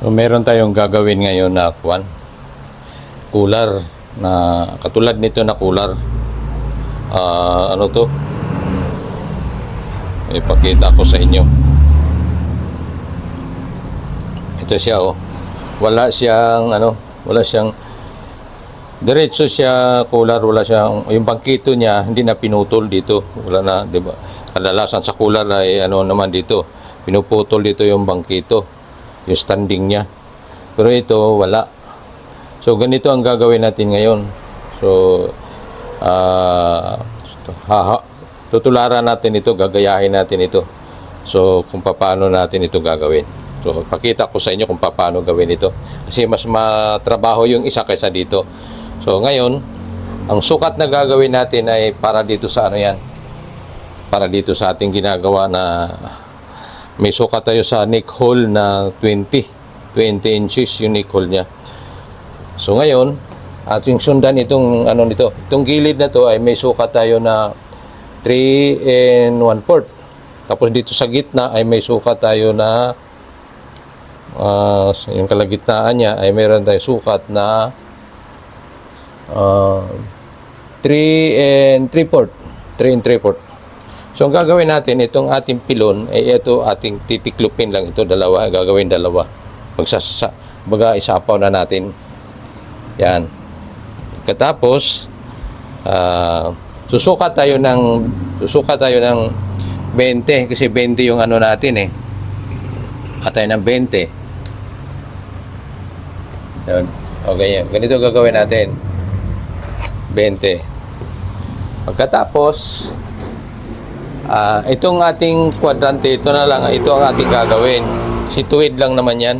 So meron tayong gagawin ngayon na kwan. Cooler na katulad nito na cooler. Ah, ano to? Ipakita ko sa inyo. Ito siya oh. Wala siyang ano, wala siyang diretso siya cooler, wala siyang yung bangkito niya hindi na pinutol dito. Wala na, 'di ba? Kadalasan sa cooler ay ano naman dito, pinuputol dito yung bangkito, yung standing niya. Pero ito wala. So ganito ang gagawin natin ngayon. So ah haha, tutularan natin ito, gagayahin natin ito. So kung paano natin ito gagawin. So pakita ko sa inyo kung paano gawin ito. Kasi mas matrabaho yung isa kaysa dito. So ngayon, ang sukat na gagawin natin ay para dito sa ano yan. Para dito sa ating ginagawa na may sukat tayo sa neck hole na 20. 20 inches yung neck hole niya. So ngayon, ating sundan itong ano nito. Itong gilid na to ay may sukat tayo na 3 and 1 fourth. Tapos dito sa gitna ay may sukat tayo na ah, yung kalagitnaan niya ay meron tayong sukat na ah, 3 and 3 fourth. 3 and 3 fourth. So ang gagawin natin, itong ating pilon, ay ito ating titiklupin lang ito dalawa, gagawin dalawa. Magsasa, baga isapaw na natin. Yan. Katapos, ah, susukat tayo ng susukat tayo ng 20 kasi 20 yung ano natin eh. Atay ng 20. Yun. Okay, ganito gagawin natin. 20. Pagkatapos, ah, itong ating kwadrante, ito na lang, ito ang ating gagawin. Situid lang naman yan.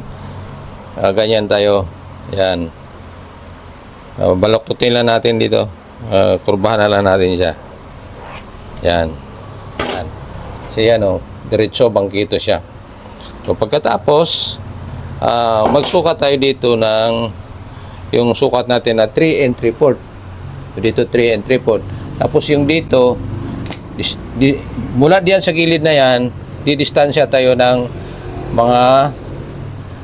Ah, ganyan tayo. Yan. Uh, baloktutin lang natin dito. Uh, kurbahan na lang natin siya. Yan. Yan. Kasi yan o, diretso bangkito siya. So pagkatapos, ah, magsukat tayo dito ng yung sukat natin na 3 and 3 fourth. Dito 3 and 3 fourth. Tapos yung dito, di, mula diyan sa gilid na yan, didistansya tayo ng mga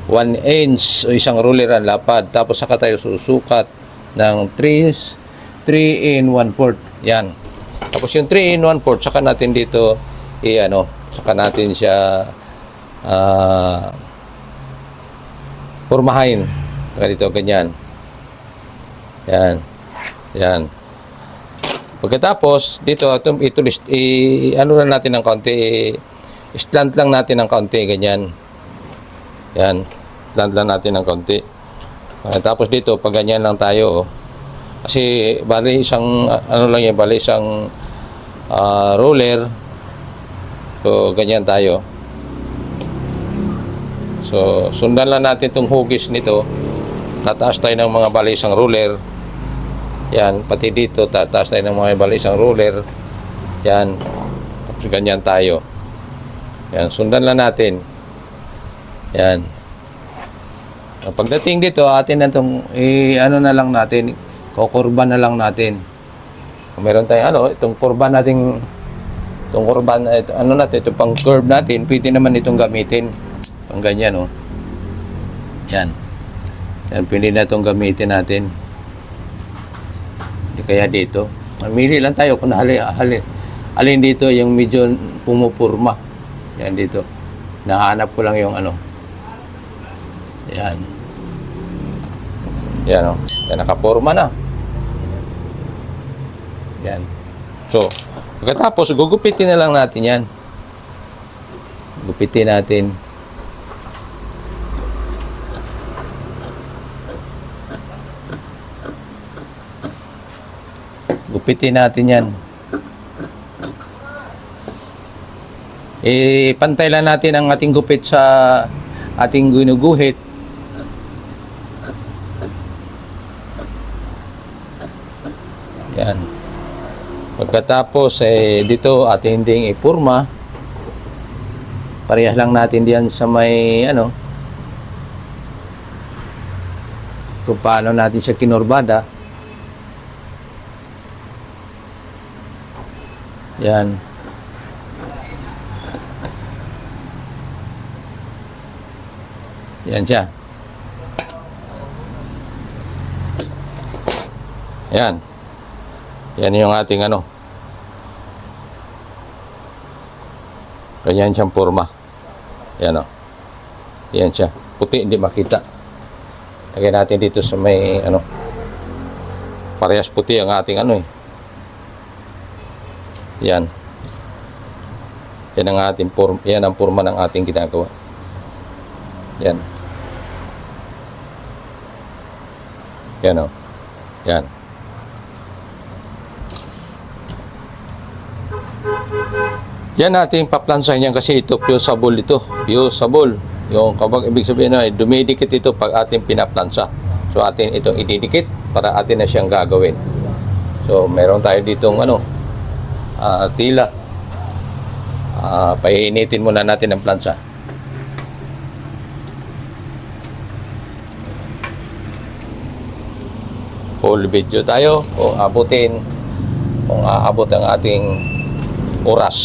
1 inch o isang ruler ang lapad. Tapos saka tayo susukat ng 3 3 in 1 fourth. Yan. Tapos yung 3 in 1 fourth, saka natin dito i ano, saka natin siya ah formahin. Saka dito ganyan. Yan. Yan. Pagkatapos dito ito ito list i ano lang natin ng konti i slant lang natin ng konti ganyan. Yan. Slant lang natin ng konti. Ah, tapos dito pag ganyan lang tayo oh. Kasi bali isang ano lang yan, bali isang ah, roller. So ganyan tayo. So sundan lang natin tong hugis nito. Tataas tayo ng mga bali isang roller. Yan, pati dito tataas tayo ng mga bali isang roller. Yan. Ganyan tayo. Yan, sundan lang natin. Yan. Pagdating dito, atin na itong, eh, ano na lang natin, kukurba na lang natin. Kung meron tayong, ano, itong kurba nating, itong kurba, na- ito, ano natin, ito pang curve natin, pwede naman itong gamitin. Pang ganyan, oh. Yan. Yan, pwede na itong gamitin natin. Kaya dito. Mamili lang tayo kung hali, hali, alin dito yung medyo pumupurma. Yan dito. Nahanap ko lang yung ano. Yan. Yan o. Yan, nakapurma na. Yan. So, pagkatapos, gugupitin na lang natin yan. Gupitin natin. Gupitin natin yan. Eh, pantay lang natin ang ating gupit sa ating ginuguhit. Yan. Pagkatapos, eh, dito ating ding ipurma. Parehas lang natin diyan sa may, ano, kung paano natin siya kinurbada. Yan. Yan siya. Yan. Yan yung ating ano. Ganyan siyang forma. Yan o. Yan siya. Puti, hindi makita. Lagyan natin dito sa may ano. Parehas puti ang ating ano eh. Yan. Yan ang ating form, yan ang forma ng ating ginagawa. Yan. Yan o. Yan. Yan natin paplansahin yan kasi ito fusible ito. Fusible. Yung kabag ibig sabihin na dumidikit ito pag ating pinaplansa. So atin itong ididikit para atin na siyang gagawin. So meron tayo ditong ano ah, tila. Ah, painitin muna natin ang plansa. Full video tayo kung abutin kung aabot ang ating oras.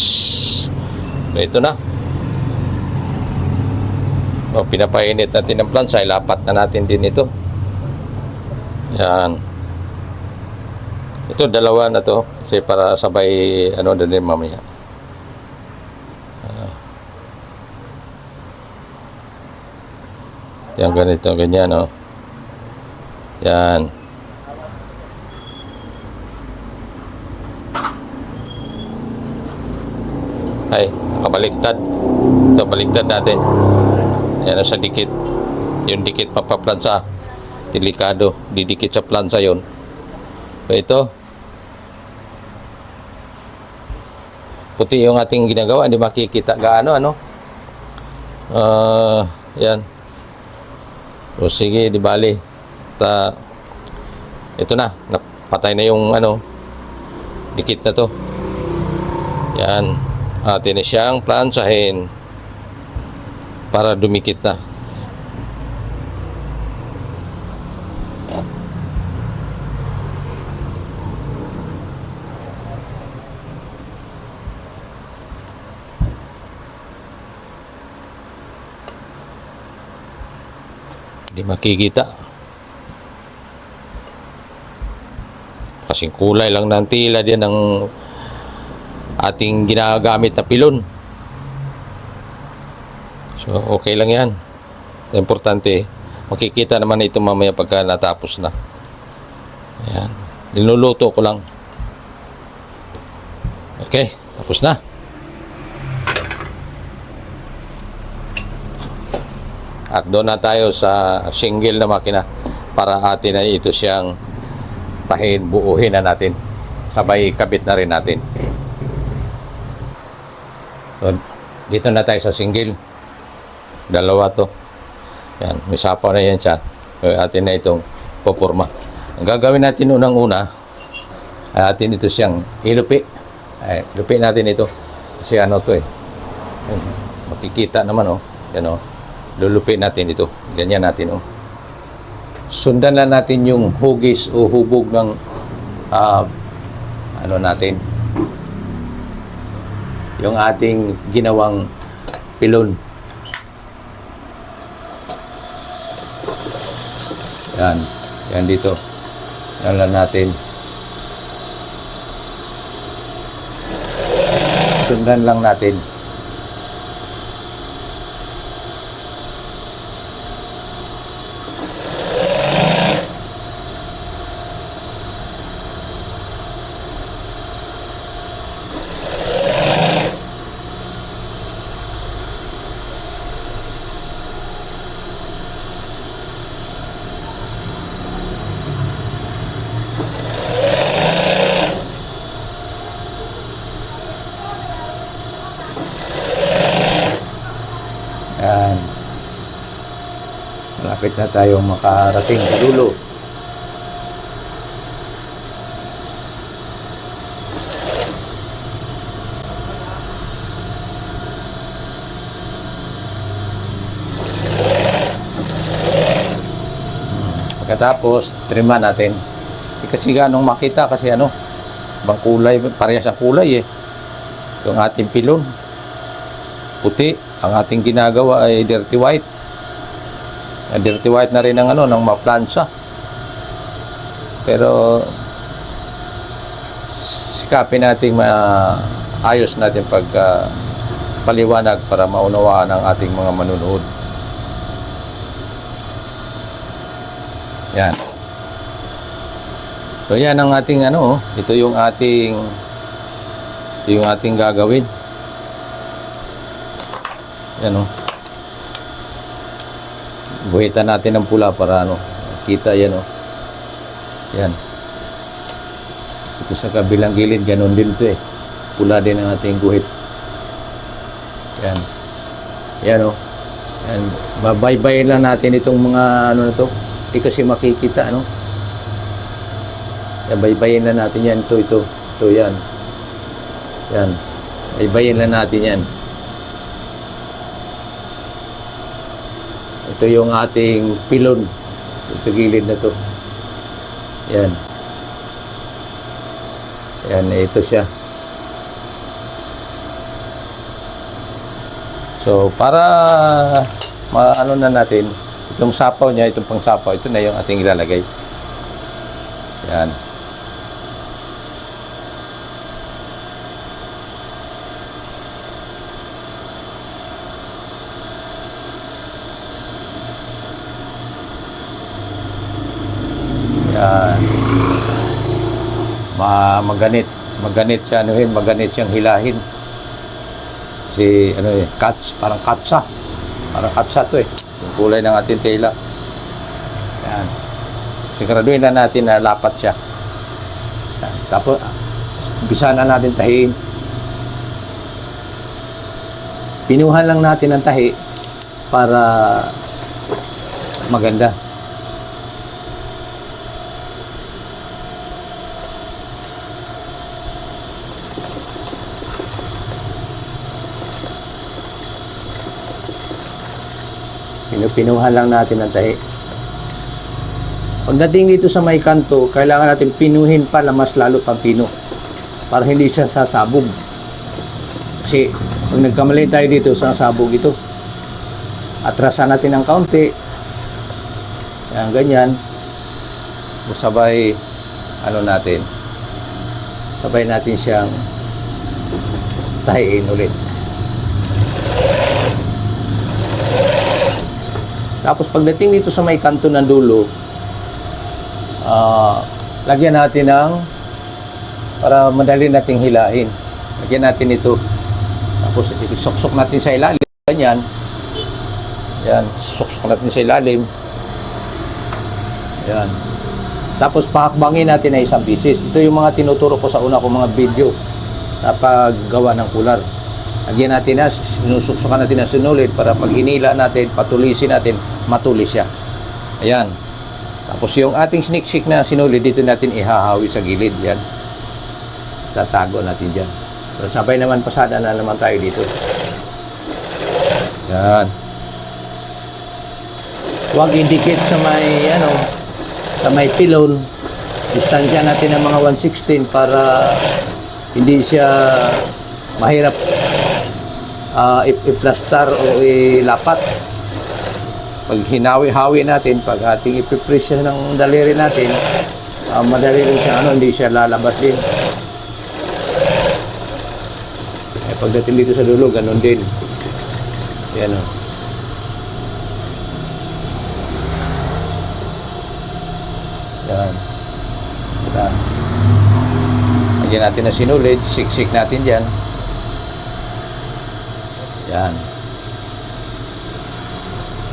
Ito na. O, pinapainit natin ang plansa, ilapat na natin din ito. Yan. Ito, dalawa na to. Kasi para sabay, ano din mamaya. Ah. Yan, ganito, ganyan, no? Yan. Ay, nakabaliktad. Ito, baliktad natin. Yan sa dikit. Yung dikit papaplansa. Delikado. Didikit sa plansa yon. So, ito. Puti yung ating ginagawa. Hindi makikita gaano, ano? Ah, yan. So, sige, di bali. Ta, ito na. Napatay na yung, ano, dikit na to. Yan. Atin na siyang plansahin para dumikit na. Hindi makikita. Kasing kulay lang ng tila din ng ating ginagamit na pilon. So, okay lang yan. Importante, makikita naman ito mamaya pagka natapos na. Ayan. Linuluto ko lang. Okay, tapos na. At doon na tayo sa single na makina para atin ay ito siyang tahin, buuhin na natin. Sabay kabit na rin natin. So, dito na tayo sa single. Dalawa to. Yan, may sapaw na yan siya. Atin na itong popurma. Ang gagawin natin unang-una, atin ito siyang ilupi. Ay, lupi natin ito. Kasi ano to eh. Makikita naman oh. Yan oh. Lulupi natin ito. Ganyan natin oh. Sundan lang natin yung hugis o hubog ng ah, ano natin yung ating ginawang pilon. Yan. Yan dito. Yan lang natin. Sundan lang natin. Yan. Malapit na tayong makarating sa dulo. Pagkatapos, trima natin. Eh, kasi ganong makita kasi ano, bang kulay, parehas ang kulay eh. Yung ating pilon puti. Ang ating ginagawa ay dirty white. Ang dirty white na rin ng ano, ng maplansa. Pero sisikapin natin maayos natin pag ah, paliwanag para maunawaan ang ating mga manunood. Yan. So yan ang ating ano, ito yung ating ito yung ating gagawin. Yan oh. Buhitan natin ng pula para ano, kita yan oh. Yan. Ito sa kabilang gilid, ganun din to eh. Pula din ang ating guhit. Yan. Yan oh. Yan. Babaybayin lang natin itong mga ano na to. Hindi kasi makikita ano. Yan, baybayin lang natin yan. Ito, ito. Ito, yan. Yan. Baybayin lang natin yan. Ito yung ating pilon. Ito gilid na to. Yan. Yan, ito siya. So, para maano na natin, itong sapaw niya, itong pang sapaw, ito na yung ating ilalagay. Yan. Ma maganit. Maganit siya ano yun, maganit siyang hilahin. Si ano eh, cuts, parang katsa. Parang katsa to eh. Yung kulay ng ating tela. Yan. Siguraduhin na natin na lapat siya. Yan. Tapos, umpisa na natin tahiin. Pinuhan lang natin ang tahi para maganda. Pinupinuhan lang natin ang tahi. Pagdating dito sa may kanto, kailangan natin pinuhin pa na mas lalo pang pino para hindi siya sasabog. Kasi pag nagkamali tayo dito, sasabog ito. Atrasan natin ng kaunti. Yan, ganyan. Sabay, ano natin, sabay natin siyang tahiin ulit. Tapos pagdating dito sa may kanto ng dulo, ah, lagyan natin ng para madali nating hilahin. Lagyan natin ito. Tapos isuksok natin sa ilalim. Ganyan. Yan. Suksok natin sa ilalim. Yan. Tapos pahakbangin natin na isang bisis. Ito yung mga tinuturo ko sa una kong mga video na paggawa ng kular. Lagyan natin na, sinusuksukan natin na sinulid para pag hinila natin, patulisin natin, matulis siya. Ayan. Tapos yung ating sniksik na sinulid, dito natin ihahawi sa gilid. Yan. Tatago natin dyan. So, sabay naman pasada na naman tayo dito. Yan. Huwag indicate sa may, ano, sa may pilon. Distansya natin ng mga 116 para hindi siya mahirap uh, iplastar o ilapat. Pag hinawi-hawi natin, pag ating ipipress ng daliri natin, uh, madali rin siya, ano, hindi siya lalabat din. Eh, pagdating dito sa dulo, ganun din. Yan o. Yan. Yan. Lagyan natin na sinulid, siksik natin dyan. Yan.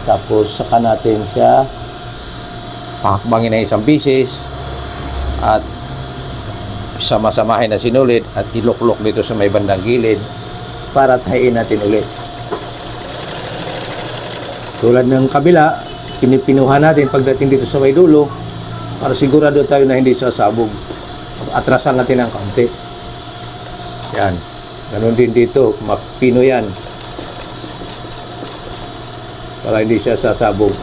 Tapos saka natin siya pakakbangin na isang bisis at sama-samahin na sinulid at iluklok dito sa may bandang gilid para tahiin natin ulit. Tulad ng kabila, pinipinuhan natin pagdating dito sa may dulo para sigurado tayo na hindi sasabog. Atrasan natin ng kaunti. Yan. Ganon din dito, mapino yan. Para hindi siya sasabog.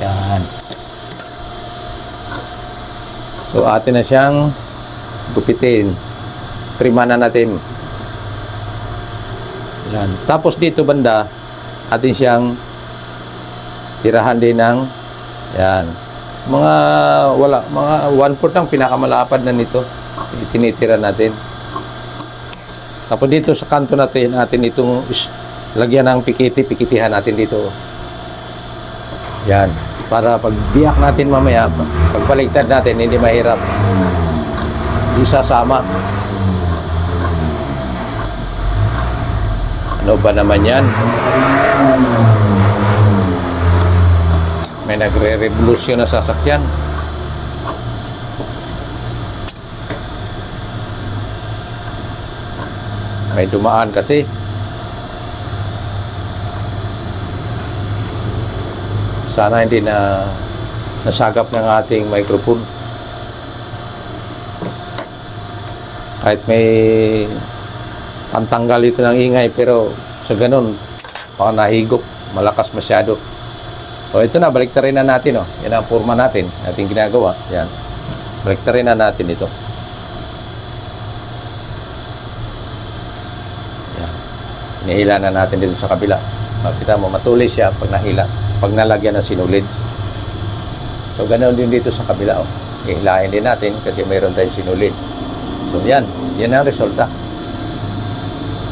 Yan. So, atin na siyang gupitin. Trimanan natin. Yan. Tapos dito banda, atin siyang tirahan din ng yan. Mga wala, mga 1/4 lang pinakamalapad na nito. Tinitira natin. Tapos dito sa kanto natin, natin itong lagyan ng pikiti, pikitihan natin dito. Yan. Para pag biyak natin mamaya, pag baligtad natin, hindi mahirap. Isasama. Ano ba naman yan? May nagre-revolusyon na sasakyan. May dumaan kasi. Sana hindi na nasagap ng ating microphone. Kahit may pantanggal ito ng ingay pero sa ganun baka nahigop malakas masyado so ito na baliktarin na natin oh. yan ang forma natin ating ginagawa. Yan. Baliktarin na natin ito. Yan. Inihila na natin dito sa kabila. Makita mo matulis siya pag nahila pag nalagyan ng sinulid. So ganoon din dito sa kabila oh. ihilahin din natin kasi mayroon tayong sinulid. So yan. Yan ang resulta.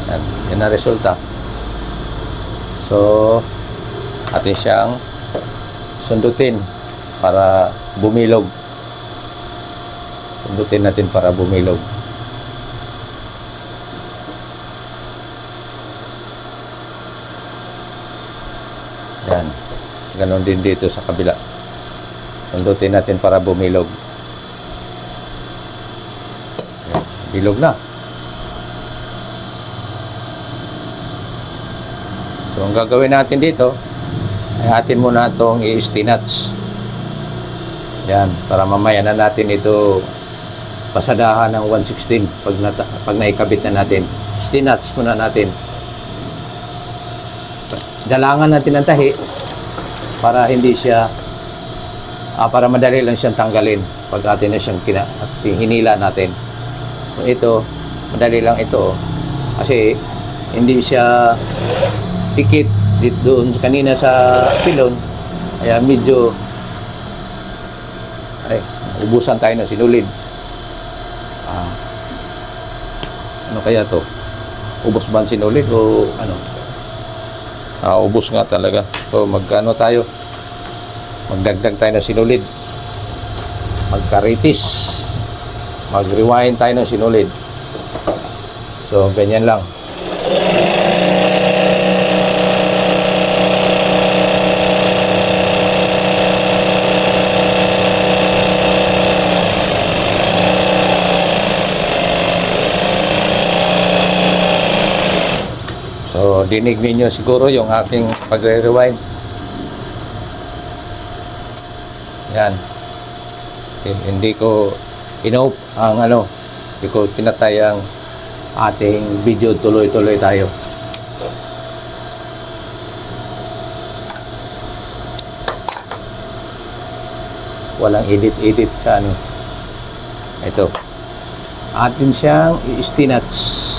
Yan, yan ang resulta. So, atin siyang sundutin para bumilog. Sundutin natin para bumilog. Yan. Ganon din dito sa kabila. Sundutin natin para bumilog. Yan. Bilog na. So, ang gagawin natin dito, atin muna itong i-stinats. Yan, para mamaya na natin ito pasadahan ng 116 pag, nata, pag naikabit na natin. Stinats muna natin. Dalangan natin ang tahi para hindi siya ah, para madali lang siyang tanggalin pag atin na siyang kina, hinila natin. Ito, madali lang ito kasi hindi siya pikit dito doon kanina sa pilon kaya medyo ay ubusan tayo ng sinulid ah, ano kaya to? Ubos ba ang sinulid o ano? Ah, ubos nga talaga. So magkano tayo? Magdagdag tayo ng sinulid magkaritis. Mag rewind tayo ng sinulid so ganyan lang So, dinig ninyo siguro yung aking pagre-rewind. Yan. Eh, Hindi ko inope ang ano, hindi ko pinatay ang ating video tuloy-tuloy tayo. Walang edit-edit sa ano. Ito. Atin siyang i-stinats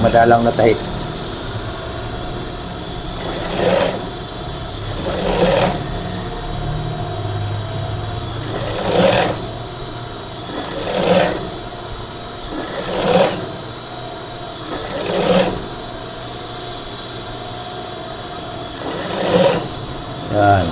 madalang na tahi. Yan.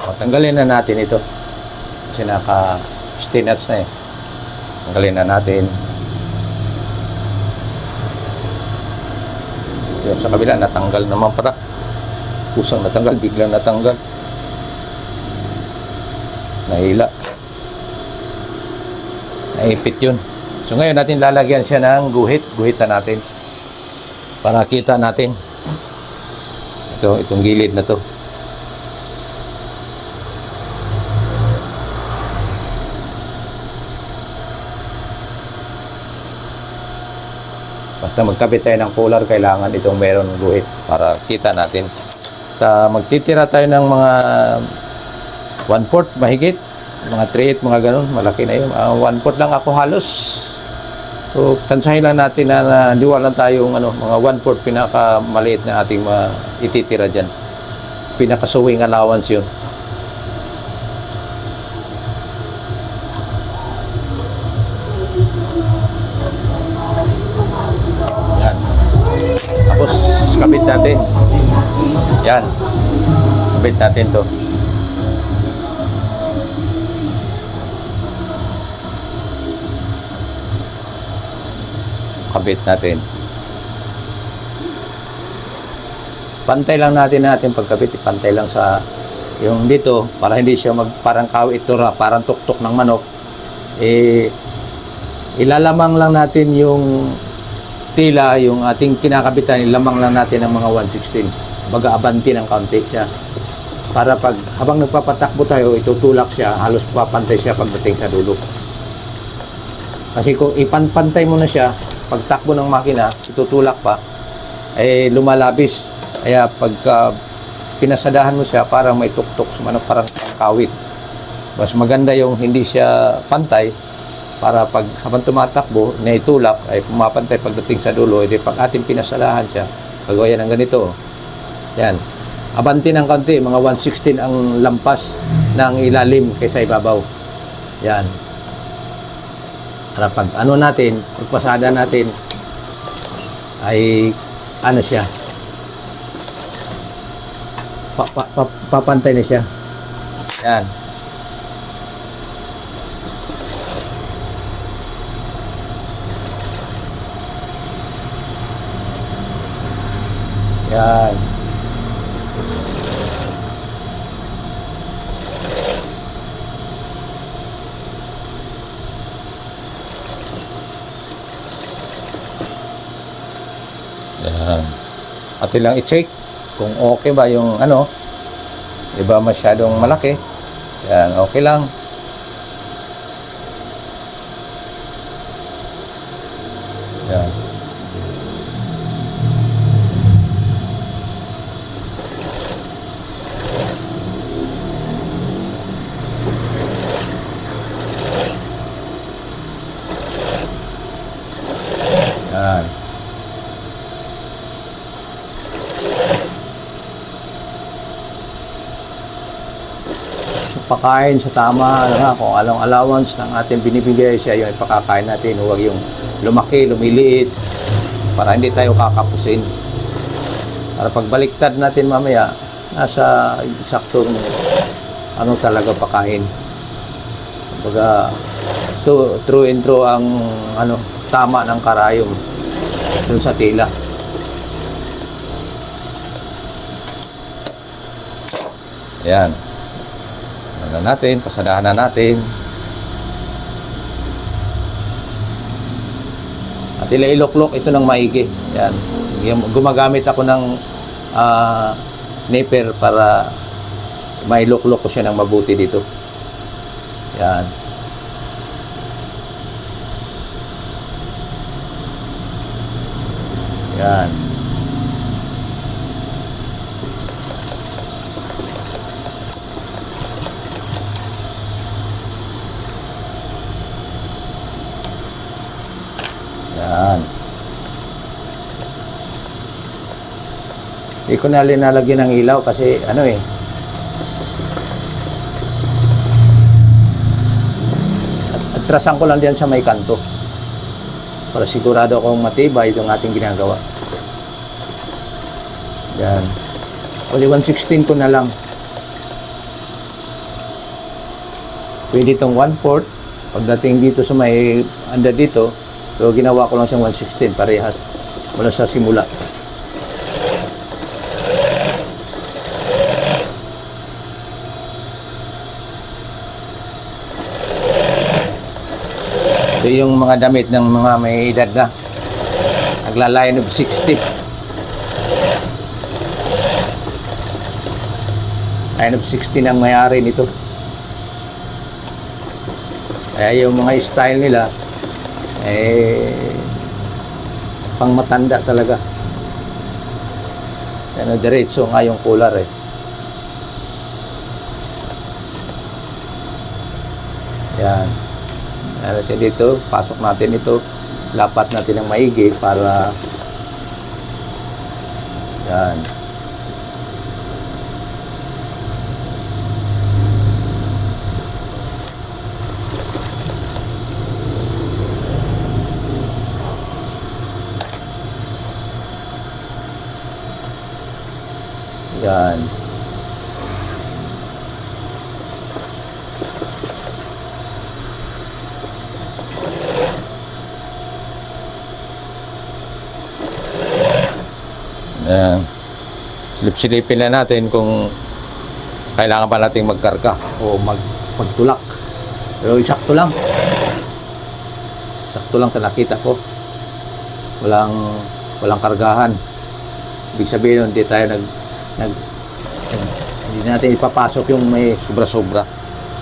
O, tanggalin na natin ito. Kasi naka stinats na eh. Tanggalin na natin. Yung sa kabila, natanggal naman para. Kusang natanggal, biglang natanggal. Nahila. Naipit yun. So ngayon natin lalagyan siya ng guhit. Guhitan natin. Para kita natin. Ito, itong gilid na to. Basta magkabit tayo ng cooler, kailangan itong meron guhit para kita natin. ah, magtitira tayo ng mga 1/4 mahigit. Mga 3 mga ganun. Malaki na yun. Ah, 1/4 lang ako halos. So, tansahin lang natin na, na liwa lang tayong ano, mga 1/4 pinakamaliit na ating mga ititira dyan. Pinaka-sewing allowance yun. Natin. Yan. Kabit natin to. Kabit natin. Pantay lang natin natin pagkabit. Pantay lang sa yung dito para hindi siya mag parang kawit tura, parang tuktok ng manok. Eh, ilalamang lang natin yung tila, yung ating kinakabitan, lamang lang natin ng mga 116. Baga abanti ng kaunti siya. Para pag habang nagpapatakbo tayo, itutulak siya, halos papantay siya pagdating sa dulo. Kasi kung ipanpantay mo na siya, pagtakbo ng makina, itutulak pa, eh lumalabis. Kaya pagka pinasadahan mo siya, parang may tuktok sa manok, parang kawit. Mas maganda yung hindi siya pantay, para pag habang tumatakbo, na itulak, ay pumapantay pagdating sa dulo, edi pag ating pinasalahan siya, kagaya ng ganito. Yan. Abanti ng kaunti, mga 116 ang lampas ng ilalim kaysa ibabaw. Yan. Para pag ano natin, pagpasada natin, ay ano siya, pa, pa, pa, papantay na siya. Yan. Yan. Yan. At lang i-check kung okay ba yung ano. Di ba masyadong malaki? Yan, okay lang. So, pakain sa tama, ano nga, kung anong allowance ng ating binibigay siya, yung ipakakain natin, huwag yung lumaki, lumiliit, para hindi tayo kakapusin. Para pagbaliktad natin mamaya, nasa saktong ano talaga pakain. Kumbaga, to, true and true ang ano, tama ng karayom dun sa tila. Ayan. Ano na natin, pasadahan na natin. At ila iloklok ito ng maigi. Yan. Gumagamit ako ng ah, nipper para mailoklok ko siya ng mabuti dito. Yan. Yan. Yan. Hindi ko na linalagyan ng ilaw kasi ano eh. At, atrasan ko lang diyan sa may kanto. Para sigurado akong matibay itong ating ginagawa. Yan. Pwede 116 ko na lang. Pwede itong 1/4. Pagdating dito sa may under dito, so ginawa ko lang siyang 116 parehas mula sa simula. Ito yung mga damit ng mga may edad na. Naglalayan of 60. Line of 60 ang may-ari nito. Kaya yung mga style nila, eh, pang matanda talaga. Ano, diretso nga yung cooler eh. Yan. Natin dito. Pasok natin ito. Lapat natin ng maigi para yan. Yan. Yan. Silip-silipin na natin kung kailangan pa nating magkarga o mag magtulak. Pero isakto lang. Sakto lang sa nakita ko. Walang walang kargahan. Ibig sabihin hindi tayo nag, nag, nag- hindi natin ipapasok yung may sobra-sobra.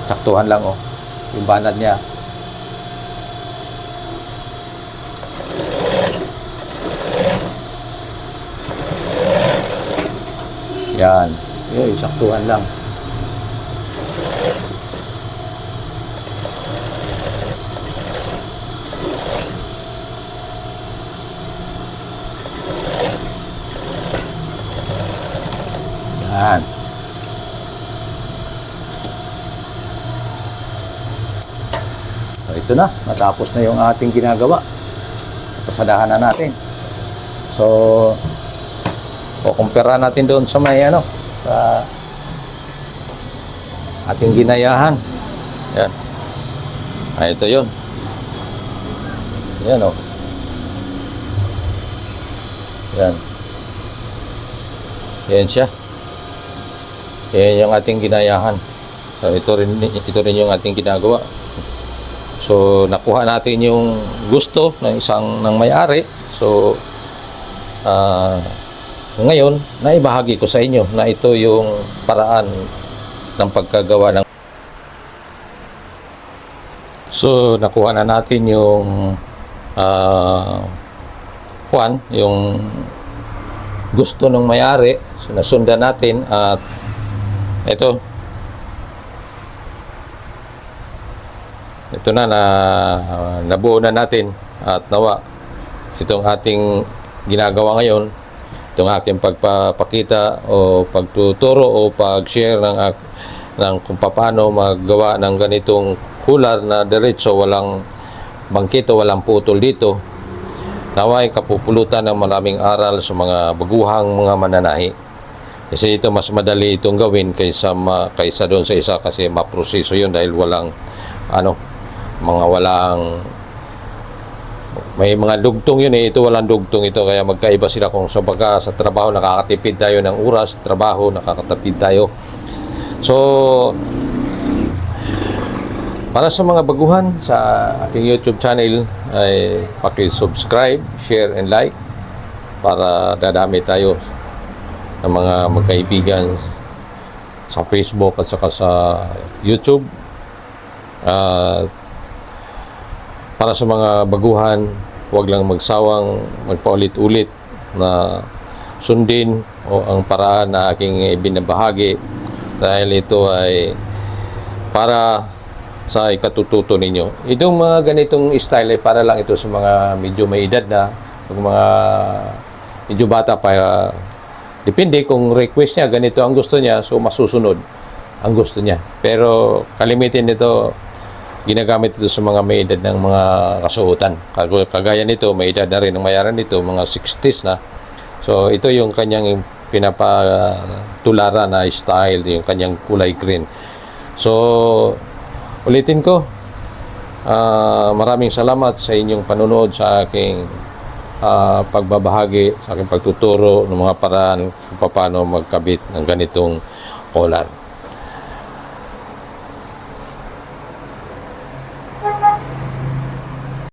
Saktuhan lang oh. Yung banad niya. Yan. Yun, saktuhan lang. Yan. So, ito na. Natapos na yung ating ginagawa. Pasadahan na natin. So, kukumpira natin doon sa may ano, sa ating ginayahan. Yan. Ah, ito yun. Yan o. Yan. Yan siya. Yan yung ating ginayahan. So, ito rin, ito rin yung ating ginagawa. So, nakuha natin yung gusto ng isang ng may-ari. So, ah, ngayon, naibahagi ko sa inyo na ito yung paraan ng pagkagawa ng So, nakuha na natin yung ah Juan, yung gusto ng may-ari. So, nasundan natin at ito. Ito na na nabuo na natin at nawa itong ating ginagawa ngayon itong aking pagpapakita o pagtuturo o pag-share ng, ng kung paano maggawa ng ganitong kular na diretso walang bangkito, walang putol dito. Naway kapupulutan ng maraming aral sa mga baguhang mga mananahi kasi ito mas madali itong gawin kaysa ma, kaysa doon sa isa kasi maproseso yun dahil walang ano mga walang may mga dugtong yun eh. Ito walang dugtong ito. Kaya magkaiba sila kung sa baga sa trabaho nakakatipid tayo ng oras trabaho nakakatipid tayo. So para sa mga baguhan sa aking YouTube channel ay paki-subscribe, share and like para dadami tayo ng mga magkaibigan sa Facebook at saka sa YouTube. At para sa mga baguhan, huwag lang magsawang magpaulit-ulit na sundin o ang paraan na aking ibinabahagi dahil ito ay para sa ikatututo ninyo. Itong mga ganitong style ay para lang ito sa mga medyo may edad na, mga medyo bata pa. Depende kung request niya, ganito ang gusto niya, so masusunod ang gusto niya. Pero kalimitin nito, ginagamit ito sa mga may edad ng mga kasuotan. Kag- Kagaya nito, may edad na rin ang mayaran nito, mga 60s na. So ito yung kanyang pinapatularan na style, yung kanyang kulay green. So ulitin ko, ah, maraming salamat sa inyong panunood sa aking ah, pagbabahagi, sa aking pagtuturo ng mga paraan kung paano magkabit ng ganitong collar.